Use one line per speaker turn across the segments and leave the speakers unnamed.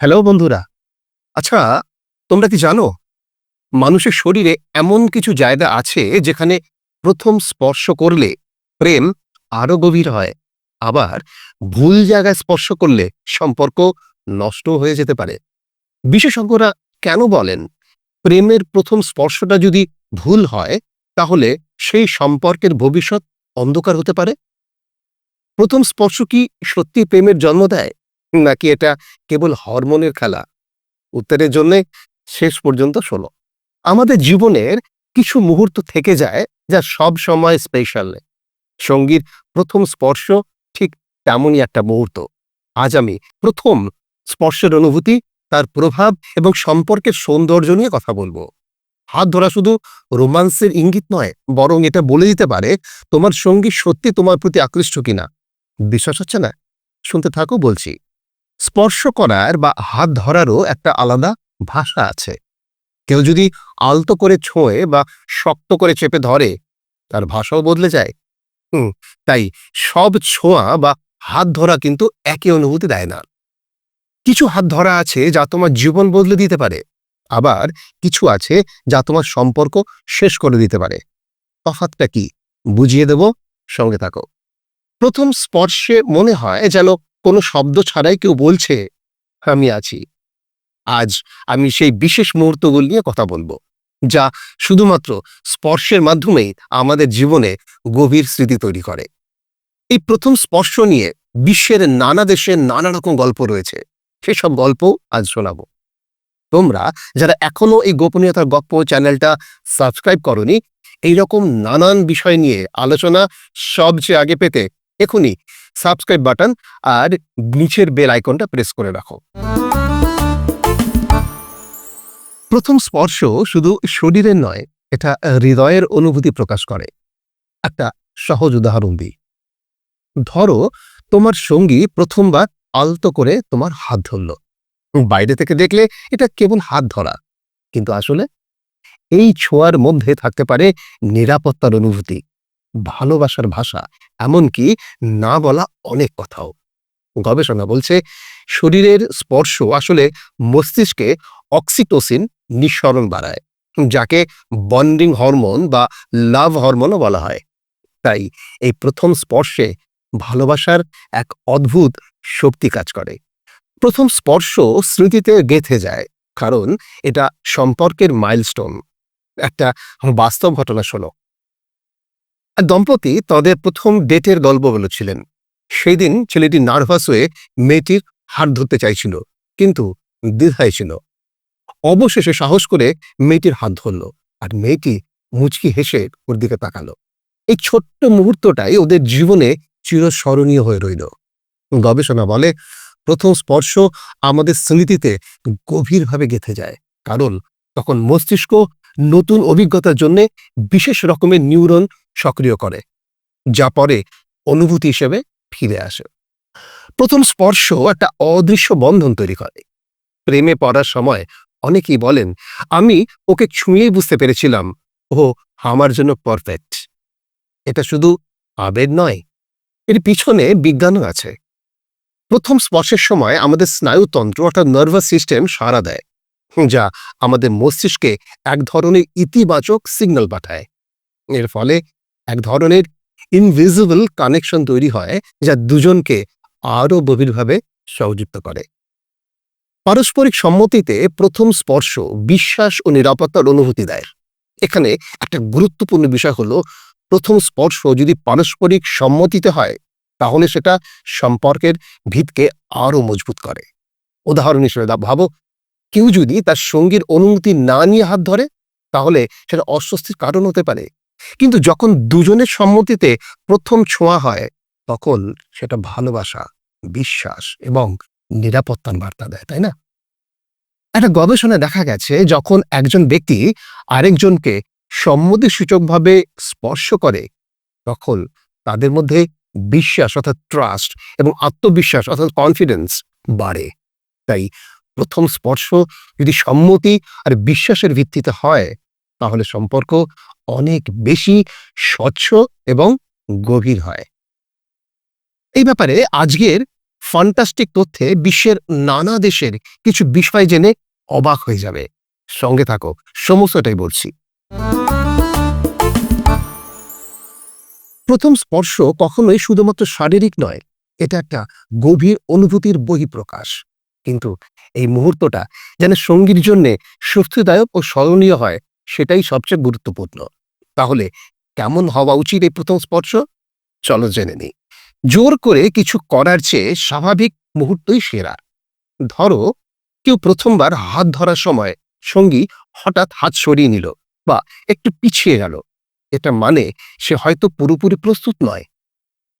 Hello বন্ধুরা। আচ্ছা তোমরা কি জানো? মানুষের শরীরে এমন কিছু জায়গা আছে যেখানে প্রথম স্পর্শ করলে প্রেম আরও গভীর হয়। আবার ভুল জায়গায় স্পর্শ করলে সম্পর্ক নষ্ট হয়ে যেতে পারে। বিশেষজ্ঞরা কেন বলেন, প্রেমের প্রথম স্পর্শটা যদি ভুল হয়, তাহলে সেই সম্পর্কের ভবিষ্যৎ অন্ধকার হতে পারে? প্রথম স্পর্শ কি সত্যি প্রেমের জন্ম দেয়? নাকি এটা কেবল হরমোনের খেলা? উত্তরের জন্য শেষ পর্যন্ত শোনো আমাদের জীবনের কিছু মুহূর্ত থেকে যায় যা সব সময় স্পেশাল সঙ্গীর প্রথম স্পর্শ ঠিক তেমনই একটা মুহূর্ত। আজ আমি প্রথম স্পর্শের অনুভূতি, তার প্রভাব এবং সম্পর্কের সৌন্দর্য নিয়ে কথা বলব। হাত ধরা শুধু রোমান্সের ইঙ্গিত নয়, বরং এটা বলে দিতে পারে তোমার সঙ্গী সত্যি তোমার প্রতি আকৃষ্ট কিনা। বিশ্বাস হচ্ছে না? শুনতে থাকো, বলছি। স্পর্শ করার বা হাত ধরারও একটা আলাদা ভাষা আছে। কেউ যদি আলতো করে ছোঁয়ে বা শক্ত করে চেপে ধরে, তার ভাষাও বদলে যায়। হুম, তাই সব ছোঁয়া বা হাত ধরা কিন্তু একই অনুভূতি দেয় না। কিছু হাত ধরা আছে যা তোমার জীবন বদলে দিতে পারে, আবার কিছু আছে যা তোমার সম্পর্ক শেষ করে দিতে পারে। তফাতটা কি? বুঝিয়ে দেব, সঙ্গে থাকো। প্রথম স্পর্শে মনে হয় যেন কোনো শব্দ ছাড়াই কেউ বলছে, আমি আছি। আজ আমি সেই বিশেষ মুহূর্তগুলি নিয়ে কথা বলব, যা শুধুমাত্র স্পর্শের মাধ্যমেই আমাদের জীবনে গভীর স্মৃতি তৈরি করে। এই প্রথম স্পর্শ নিয়ে বিশ্বের নানা দেশে নানা রকম গল্প রয়েছে। সেসব গল্প আজ শোনাবো। তোমরা যারা এখনও এই গোপনীয়তার গপ্প চ্যানেলটা সাবস্ক্রাইব করনি, এইরকম নানান বিষয় নিয়ে আলোচনা সবচেয়ে আগে পেতে এখনই সাবস্ক্রাইব বাটন আর নিচের বেল আইকনটা প্রেস করে রাখো। প্রথম স্পর্শ শুধু শরীরের নয়, এটা হৃদয়ের অনুভূতি প্রকাশ করে। একটা সহজ উদাহরণ দিই। ধরো, তোমার সঙ্গী প্রথমবার আলতো করে তোমার হাত ধরল। বাইরে থেকে দেখলে এটা কেবল হাত ধরা। কিন্তু আসলে এই ছোঁয়ার মধ্যে থাকতে পারে নিরাপত্তার অনুভূতি। ভালোবাসার ভাষা, এমনকি না বলা অনেক কথাও। গবেষণা বলছে, শরীরের স্পর্শ আসলে মস্তিষ্কে অক্সিটোসিন নিঃসরণ বাড়ায়, যাকে বন্ডিং হরমোন বা লাভ হরমোনও বলা হয়। তাই এই প্রথম স্পর্শে ভালোবাসার এক অদ্ভুত শক্তি কাজ করে। প্রথম স্পর্শ স্মৃতিতে গেঁথে যায়, কারণ এটা সম্পর্কের মাইলস্টোন। একটা বাস্তব ঘটনা শোনো। দম্পতি তাদের প্রথম ডেটের গল্প বলেছিলেন। সেই দিন ছেলেটি নার্ভাস হয়ে মেয়েটির হাত ধরতে চাইছিল, কিন্তু দ্বিধায় ছিল। অবশেষে সাহস করে মেয়েটির হাত ধরল আর মেয়েটি মুচকি হেসে ওর দিকে তাকালো। এই ছোট্ট মুহূর্তটাই ওদের জীবনে চিরস্মরণীয় হয়ে রইল। গবেষণা বলে, প্রথম স্পর্শ আমাদের স্মৃতিতে গভীরভাবে গেঁথে যায়। কারণ তখন মস্তিষ্ক নতুন অভিজ্ঞতার জন্য বিশেষ রকমের নিউরন সক্রিয় করে, যা পরে অনুভূতি হিসেবে ফিরে আসে। প্রথম স্পর্শ একটা অদৃশ্য বন্ধন তৈরি করে। প্রেমে পড়ার সময় অনেকেই বলেন, আমি ওকে ছুঁয়েই বুঝতে পেরেছিলাম। ও আমার জন্য পারফেক্ট এটা শুধু আবেগ নয়, এর পিছনে বিজ্ঞানও আছে। প্রথম স্পর্শের সময় আমাদের স্নায়ুতন্ত্র অর্থাৎ নার্ভাস সিস্টেম সাড়া দেয়। যা আমাদের মস্তিষ্কে এক ধরনের ইতিবাচক সিগন্যাল পাঠায়। এর ফলে এক ধরনের ইনভিজিবল কানেকশন তৈরি হয় যা দুজনকে আরও গভীরভাবে সহযুক্ত করে। পারস্পরিক সম্মতিতে প্রথম স্পর্শ বিশ্বাস ও নিরাপত্তার অনুভূতি দেয়। এখানে একটা গুরুত্বপূর্ণ বিষয় হলো, প্রথম স্পর্শ যদি পারস্পরিক সম্মতিতে হয়, তাহলে সেটা সম্পর্কের ভিতকে আরও মজবুত করে। উদাহরণ হিসেবে ভাবো কেউ যদি তার সঙ্গীর অনুমতি না নিয়ে হাত ধরে, তাহলে সেটা অস্বস্তির কারণ হতে পারে। কিন্তু যখন দুজনের সম্মতিতে প্রথম ছোঁয়া হয়, তখন সেটা ভালোবাসা, বিশ্বাস এবং নিরাপত্তার বার্তা দেয়, তাই না? একটা গবেষণায় দেখা গেছে, যখন একজন ব্যক্তি আরেকজনকে সম্মতিসূচকভাবে স্পর্শ করে, তখন তাদের মধ্যে বিশ্বাস অর্থাৎ ট্রাস্ট এবং আত্মবিশ্বাস অর্থাৎ কনফিডেন্স বাড়ে। তাই প্রথম স্পর্শ যদি সম্মতি আর বিশ্বাসের ভিত্তিতে হয়, তাহলে সম্পর্ক অনেক বেশি স্বচ্ছ এবং গভীর হয়। এই ব্যাপারে আজকের ফান্টাস্টিক তথ্যে বিশ্বের নানা দেশের কিছু বিষয় জেনে অবাক হয়ে যাবে। সঙ্গে থাকো, সমস্তটাই বলছি। প্রথম স্পর্শ কখনোই শুধুমাত্র শারীরিক নয়, এটা একটা গভীর অনুভূতির বহিঃপ্রকাশ। কিন্তু এই মুহূর্তটা যেন সঙ্গীর জন্যে স্বস্তিদায়ক ও স্মরণীয় হয়, সেটাই সবচেয়ে গুরুত্বপূর্ণ। তাহলে কেমন হওয়া উচিত এই প্রথম স্পর্শ? চলো জেনে নিই। জোর করে কিছু করার চেয়ে স্বাভাবিক মুহূর্তই সেরা। ধরো, কেউ প্রথমবার হাত ধরার সময় সঙ্গী হঠাৎ হাত সরিয়ে নিল বা একটু পিছিয়ে গেল। এটা মানে সে হয়তো পুরোপুরি প্রস্তুত নয়।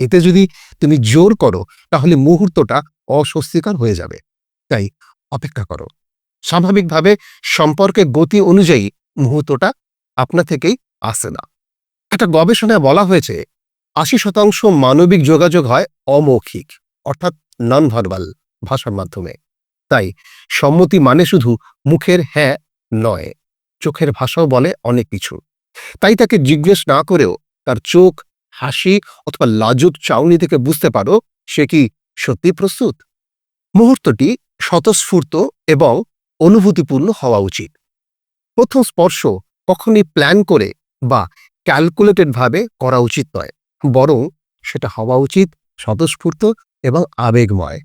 এতে যদি তুমি জোর করো, তাহলে মুহূর্তটা অস্বস্তিকর হয়ে যাবে। তাই অপেক্ষা করো। স্বাভাবিকভাবে সম্পর্কের গতি অনুযায়ী মুহূর্তটা আপনা থেকেই আসে না। একটা গবেষণায় বলা হয়েছে, আশি শতাংশ মানবিক যোগাযোগ হয় অমৌখিক, অর্থাৎ নন ভার্বাল ভাষার মাধ্যমে। তাই সম্মতি মানে শুধু মুখের হ্যাঁ নয়, চোখের ভাষাও বলে অনেক কিছু। তাই তাকে জিজ্ঞেস না করেও তার চোখ, হাসি অথবা লাজুক চাউনি থেকে বুঝতে পারো সে কি সত্যি প্রস্তুত? মুহূর্তটি স্বতঃস্ফূর্ত এবং অনুভূতিপূর্ণ হওয়া উচিত। প্রথম স্পর্শ কখনই প্ল্যান করে বা ক্যালকুলেটেড ভাবে করা উচিত নয়, বরং সেটা হওয়া উচিত, স্বতঃস্ফূর্ত এবং আবেগময়।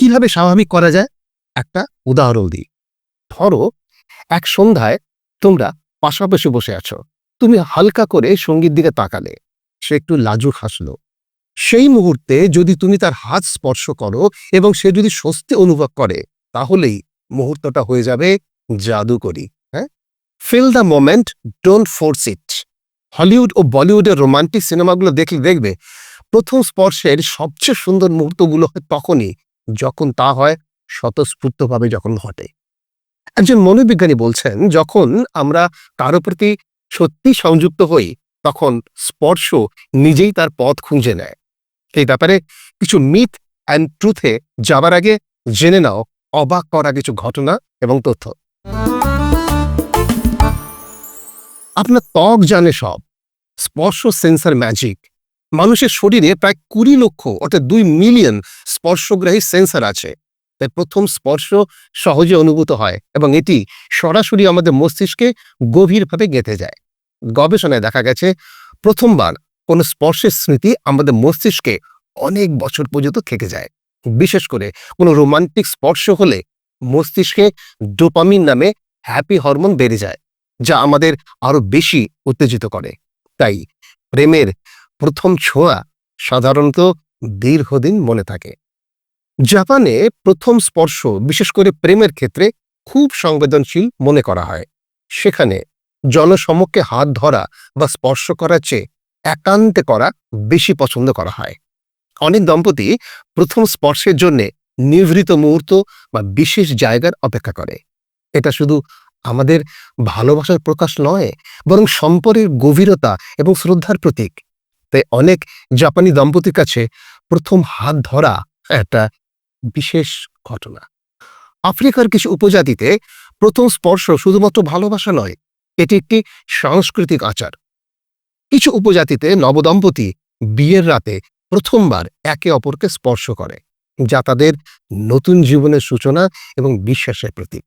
কীভাবে স্বাভাবিক করা যায়? একটা উদাহরণ দিই। ধরো, এক সন্ধ্যায় তোমরা পাশাপাশি বসে আছো। তুমি হালকা করে সংগীত দিকে তাকালে, সে একটু লাজুক হাসলো। সেই মুহূর্তে যদি তুমি তার হাত স্পর্শ করো এবং সে যদি স্বস্তি অনুভব করে, তাহলেই মুহূর্তটা হয়ে যাবে জাদুকরি হ্যাঁ? Feel the moment don't force it Hollywood ও বলিউডের রোমান্টিক সিনেমাগুলো দেখলে দেখবে, প্রথম স্পর্শের সবচেয়ে সুন্দর মুহূর্তগুলো হয় তখনই যখন তা হয় স্বতঃস্ফূর্তভাবে যখন ঘটে। একজন মনোবিজ্ঞানী বলছেন, যখন আমরা কারও প্রতি সত্যি সংযুক্ত হই, তখন স্পর্শ নিজেই তার পথ খুঁজে নেয়। এই ব্যাপারে কিছু মিথ অ্যান্ড ট্রুথে যাবার আগে জেনে নাও, অবাক করা কিছু ঘটনা এবং তথ্য। আপনার ত্বক জানে সব। স্পর্শ সেন্সার ম্যাজিক মানুষের শরীরে প্রায় কুড়ি লক্ষ অর্থাৎ দুই মিলিয়ন স্পর্শগ্রাহী সেন্সার আছে। তাই প্রথম স্পর্শ সহজে অনুভূত হয় এবং এটি সরাসরি আমাদের মস্তিষ্কে গভীরভাবে গেঁথে যায়। গবেষণায় দেখা গেছে, প্রথমবার কোনো স্পর্শের স্মৃতি আমাদের মস্তিষ্কে অনেক বছর পর্যন্ত থেকে যায়। বিশেষ করে কোনো রোমান্টিক স্পর্শ হলে মস্তিষ্কে ডোপামিন নামে হ্যাপি হরমোন বেড়ে যায়, যা আমাদের আরও বেশি উত্তেজিত করে। তাই প্রেমের প্রথম ছোঁয়া সাধারণত দীর্ঘদিন মনে থাকে। জাপানে প্রথম স্পর্শ, বিশেষ করে প্রেমের ক্ষেত্রে, খুব সংবেদনশীল মনে করা হয়। সেখানে জনসমক্ষে হাত ধরা বা স্পর্শ করার চেয়ে একান্তে করা বেশি পছন্দ করা হয়। অনেক দম্পতি প্রথম স্পর্শের জন্য নিভৃত মুহূর্ত বা বিশেষ জায়গার অপেক্ষা করে। এটা শুধু আমাদের ভালোবাসার প্রকাশ নয়, বরং সম্পর্কের গভীরতা এবং শ্রদ্ধার প্রতীক। তাই অনেক জাপানি দম্পতির কাছে প্রথম হাত ধরা একটা বিশেষ ঘটনা। আফ্রিকার কিছু উপজাতিতে প্রথম স্পর্শ শুধুমাত্র ভালোবাসা নয়, এটি একটি সাংস্কৃতিক আচার। কিছু উপজাতিতে নবদম্পতি বিয়ের রাতে প্রথমবার একে অপরকে স্পর্শ করে, যা তাদের নতুন জীবনের সূচনা এবং বিশ্বাসের প্রতীক।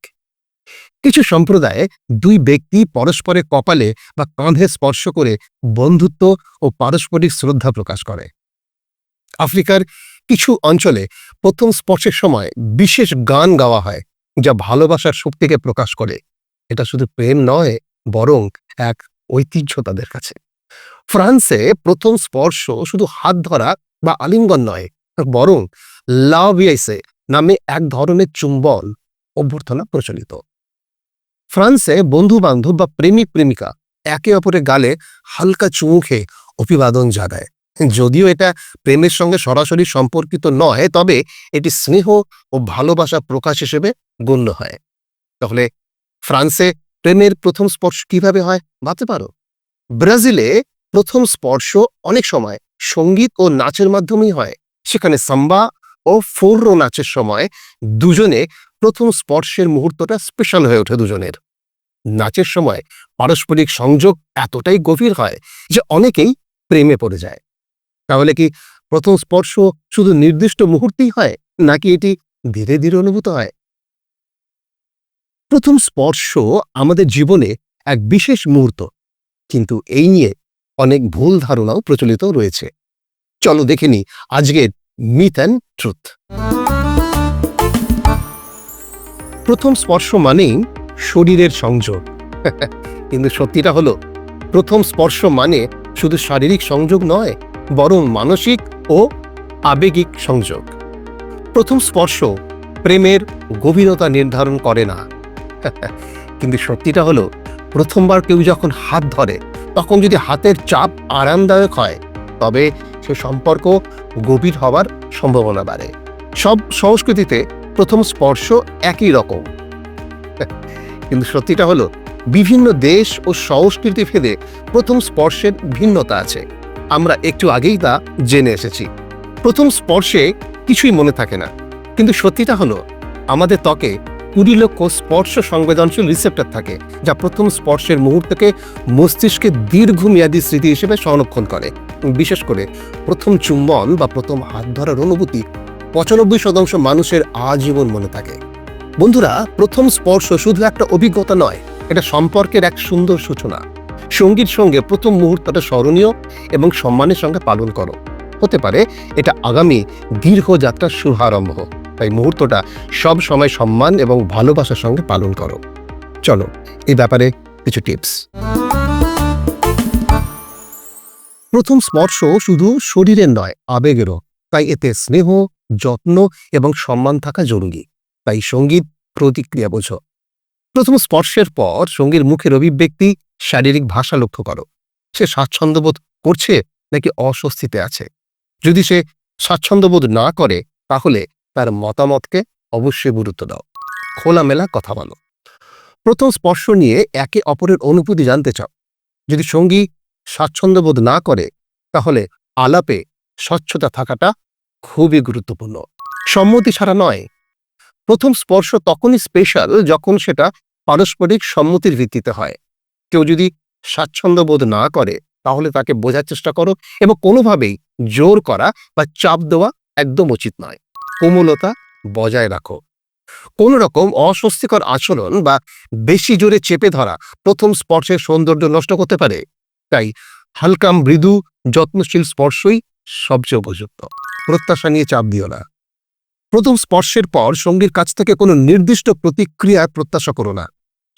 কিছু সম্প্রদায়ে দুই ব্যক্তি পরস্পরে কপালে বা কাঁধে স্পর্শ করে বন্ধুত্ব ও পারস্পরিক শ্রদ্ধা প্রকাশ করে। আফ্রিকার কিছু অঞ্চলে প্রথম স্পর্শের সময় বিশেষ গান গাওয়া হয়, যা ভালোবাসার শক্তিকে প্রকাশ করে। এটা শুধু প্রেম নয়, বরং এক ঐতিহ্য তাদের কাছে। ফ্রান্সে প্রথম স্পর্শ শুধু হাত ধরা বা আলিঙ্গন নয়, বরং লাভিয়াইসে নামে এক ধরনের চুম্বন অভ্যর্থনা প্রচলিত। ফ্রান্সে বন্ধু বান্ধব বা প্রেমিক প্রেমিকা একে অপরের গালে হালকা চুমু খেয়ে অভিবাদন জানায় যদিও এটা প্রেমের সঙ্গে সরাসরি সম্পর্কিত নয়, তবে এটি স্নেহ ও ভালোবাসা প্রকাশ হিসেবে গণ্য হয়। তাহলে ফ্রান্সে প্রেমের প্রথম স্পর্শ কীভাবে হয়, ভাবতে পারো? ব্রাজিলে প্রথম স্পর্শ অনেক সময় সংগীত ও নাচের মাধ্যমেই হয়। সেখানে সাম্বা ও ফোর্রো নাচের সময় দুজনে প্রথম স্পর্শের মুহূর্তটা স্পেশাল হয়ে ওঠে দুজনের। নাচের সময় পারস্পরিক সংযোগ এতটাই গভীর হয় যে অনেকেই প্রেমে পড়ে যায়। তাহলে কি প্রথম স্পর্শ শুধু নির্দিষ্ট মুহূর্তেই হয়, নাকি এটি ধীরে ধীরে অনুভূত হয়? প্রথম স্পর্শ আমাদের জীবনে এক বিশেষ মুহূর্ত। কিন্তু এই নিয়ে অনেক ভুল ধারণাও প্রচলিত রয়েছে। চলো দেখে নি আজকের মিথ অ্যান্ড ট্রুথ প্রথম স্পর্শ মানেই শরীরের সংযোগ। কিন্তু সত্যিটা হলো, প্রথম স্পর্শ মানে শুধু শারীরিক সংযোগ নয়, বরং মানসিক ও আবেগিক সংযোগ। প্রথম স্পর্শ প্রেমের গভীরতা নির্ধারণ করে না। কিন্তু সত্যিটা হলো, প্রথমবার কেউ যখন হাত ধরে তখন যদি হাতের চাপ আরামদায়ক হয়, তবে সে সম্পর্ক গভীর হওয়ার সম্ভাবনা বাড়ে। সব সংস্কৃতিতে প্রথম স্পর্শ একই রকম। কিন্তু সত্যিটা হলো, বিভিন্ন দেশ ও সংস্কৃতি ভেদে প্রথম স্পর্শের ভিন্নতা আছে। আমরা একটু আগেই তা জেনে এসেছি। প্রথম স্পর্শে কিছুই মনে থাকে না। কিন্তু সত্যিটা হলো, আমাদের ত্বকে কুড়ি লক্ষ স্পর্শ সংবেদনশীল রিসেপ্টর থাকে, যা প্রথম স্পর্শের মুহূর্তকে মস্তিষ্কে দীর্ঘমেয়াদী স্মৃতি হিসেবে সংরক্ষণ করে। বিশেষ করে প্রথম চুম্বন বা প্রথম হাত ধরার অনুভূতি পঁচানব্বই শতাংশ মানুষের আজীবন মনে থাকে। বন্ধুরা, প্রথম স্পর্শ শুধু একটা অভিজ্ঞতা নয়, এটা সম্পর্কের এক সুন্দর সূচনা। সঙ্গীর সঙ্গে প্রথম মুহূর্তটা স্মরণীয় এবং সম্মানের সঙ্গে পালন করো। হতে পারে এটা আগামী দীর্ঘ যাত্রার শুভারম্ভ। তাই মুহূর্তটা সব সময় সম্মান এবং ভালোবাসার সঙ্গে পালন করো। চলো, এই ব্যাপারে কিছু টিপস প্রথম স্পর্শ শুধু শরীরের নয়, আবেগেরও। তাই এতে স্নেহ, যত্ন এবং সম্মান থাকা জরুরি। তাই সংগীত প্রতিক্রিয়া বোঝো। প্রথম স্পর্শের পর সঙ্গীর মুখের অভিব্যক্তি, শারীরিক ভাষা লক্ষ্য করো। সে স্বাচ্ছন্দ্যবোধ করছে নাকি অস্বস্তিতে আছে? যদি সে স্বাচ্ছন্দ্যবোধ না করে, তাহলে তার মতামতকে অবশ্যই গুরুত্ব দাও। খোলামেলা কথা বলো। প্রথম স্পর্শ নিয়ে একে অপরের অনুভূতি জানতে চাও। যদি সঙ্গী স্বাচ্ছন্দ্যবোধ না করে, তাহলে আলাপে স্বচ্ছতা থাকাটা খুবই গুরুত্বপূর্ণ। সম্মতি ছাড়া নয়। প্রথম স্পর্শ তখনই স্পেশাল যখন সেটা পারস্পরিক সম্মতির ভিত্তিতে হয়। কেউ যদি স্বাচ্ছন্দ্যবোধ না করে, তাহলে তাকে বোঝার চেষ্টা করো এবং কোনোভাবেই জোর করা বা চাপ দেওয়া একদম উচিত নয়। কোমলতা বজায় রাখো। কোন রকম অস্বস্তিকর আচরণ বা বেশি জোরে চেপে ধরা প্রথম স্পর্শের সৌন্দর্য নষ্ট করতে পারে। তাই হালকা মৃদু, যত্নশীল স্পর্শই সবচেয়ে উপযুক্ত। প্রত্যাশা নিয়ে চাপ দিও না। প্রথম স্পর্শের পর সঙ্গীর কাছ থেকে কোনো নির্দিষ্ট প্রতিক্রিয়ার প্রত্যাশা করো না।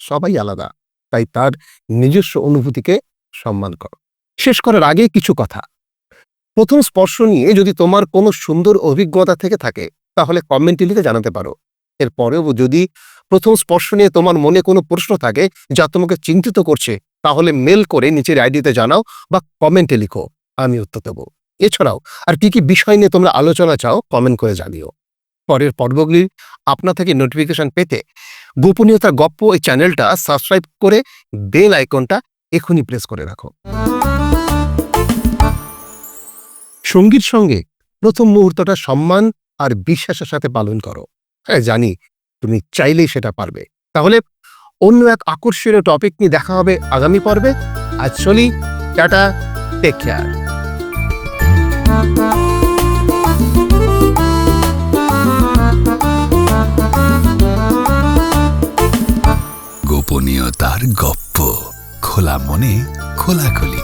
সবাই আলাদা, তাই তার নিজস্ব অনুভূতিকে সম্মান করো। শেষ করার আগে কিছু কথা। প্রথম স্পর্শ নিয়ে যদি তোমার কোনো সুন্দর অভিজ্ঞতা থেকে থাকে, তাহলে কমেন্টে লিখে জানাতে পারো। এরপরেও যদি প্রথম স্পর্শ নিয়ে তোমার মনে কোনো প্রশ্ন থাকে যা তোমাকে চিন্তিত করছে, তাহলে মেল করে নিচের আইডিতে জানাও বা কমেন্টে লিখো, আমি উত্তর দেবো। এছাড়াও, আর কি কি বিষয় নিয়ে তোমরা আলোচনা চাও কমেন্ট করে জানিও। পরের পর্বগুলি আপনা থেকে নোটিফিকেশন পেতে গোপনীয়তা গপ্প এই চ্যানেলটা সাবস্ক্রাইব করে বেল আইকনটা এখনই প্রেস করে রাখো। সঙ্গীর সঙ্গে প্রথম মুহূর্তটা সম্মান আর বিশ্বাসের সাথে পালন করো। হ্যাঁ জানি তুমি চাইলেই সেটা পারবে। তাহলে অন্য এক আকর্ষণীয় টপিক নিয়ে দেখা হবে আগামী পর্বে। আজ চলি টাটা টেক কেয়ার
গোপনীয়তার গপ্প, খোলা মনে খোলাখুলি।